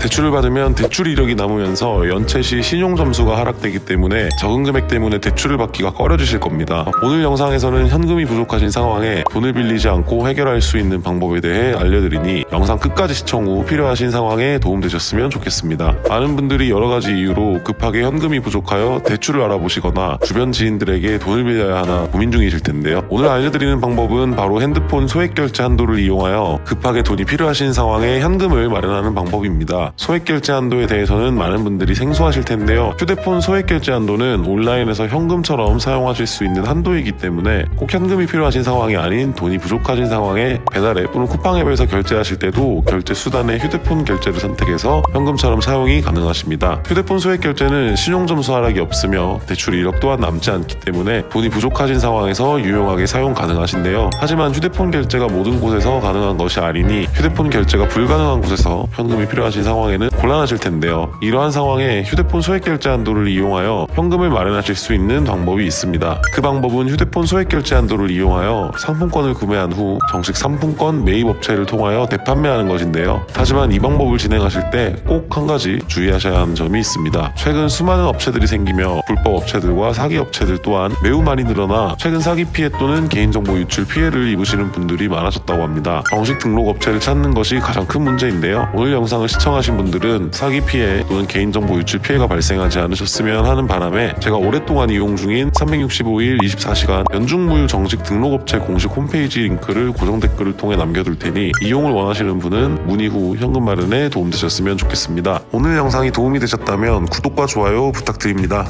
대출을 받으면 대출 이력이 남으면서 연체 시 신용 점수가 하락되기 때문에 적은 금액 때문에 대출을 받기가 꺼려지실 겁니다. 오늘 영상에서는 현금이 부족하신 상황에 돈을 빌리지 않고 해결할 수 있는 방법에 대해 알려드리니 영상 끝까지 시청 후 필요하신 상황에 도움되셨으면 좋겠습니다. 많은 분들이 여러 가지 이유로 급하게 현금이 부족하여 대출을 알아보시거나 주변 지인들에게 돈을 빌려야 하나 고민 중이실 텐데요. 오늘 알려드리는 방법은 바로 핸드폰 소액 결제 한도를 이용하여 급하게 돈이 필요하신 상황에 현금을 마련하는 방법입니다. 소액 결제 한도에 대해서는 많은 분들이 생소하실 텐데요. 휴대폰 소액 결제 한도는 온라인에서 현금처럼 사용하실 수 있는 한도이기 때문에 꼭 현금이 필요하신 상황이 아닌 돈이 부족하신 상황에 배달 앱 또는 쿠팡 앱에서 결제하실 때도 결제 수단의 휴대폰 결제를 선택해서 현금처럼 사용이 가능하십니다. 휴대폰 소액 결제는 신용 점수 하락이 없으며 대출 이력 또한 남지 않기 때문에 돈이 부족하신 상황에서 유용하게 사용 가능하신데요. 하지만 휴대폰 결제가 모든 곳에서 가능한 것이 아니니 휴대폰 결제가 불가능한 곳에서 현금이 필요하신 상황 에는 곤란하실 텐데요. 이러한 상황에 휴대폰 소액 결제 한도를 이용하여 현금을 마련하실 수 있는 방법이 있습니다. 그 방법은 휴대폰 소액 결제 한도를 이용하여 상품권을 구매한 후 정식 상품권 매입 업체를 통하여 대판매하는 것인데요. 하지만 이 방법을 진행하실 때 꼭 한 가지 주의하셔야 하는 점이 있습니다. 최근 수많은 업체들이 생기며 불법 업체들과 사기 업체들 또한 매우 많이 늘어나 최근 사기 피해 또는 개인정보 유출 피해를 입으시는 분들이 많아졌다고 합니다. 정식 등록 업체를 찾는 것이 가장 큰 문제인데요. 오늘 영상을 시청하 신 분들은 사기 피해 또는 개인정보 유출 피해가 발생하지 않으셨으면 하는 바람에 제가 오랫동안 이용 중인 365일 24시간 연중무휴 정식 등록업체 공식 홈페이지 링크를 고정 댓글을 통해 남겨둘 테니 이용을 원하시는 분은 문의 후 현금 마련에 도움되셨으면 좋겠습니다. 오늘 영상이 도움이 되셨다면 구독과 좋아요 부탁드립니다.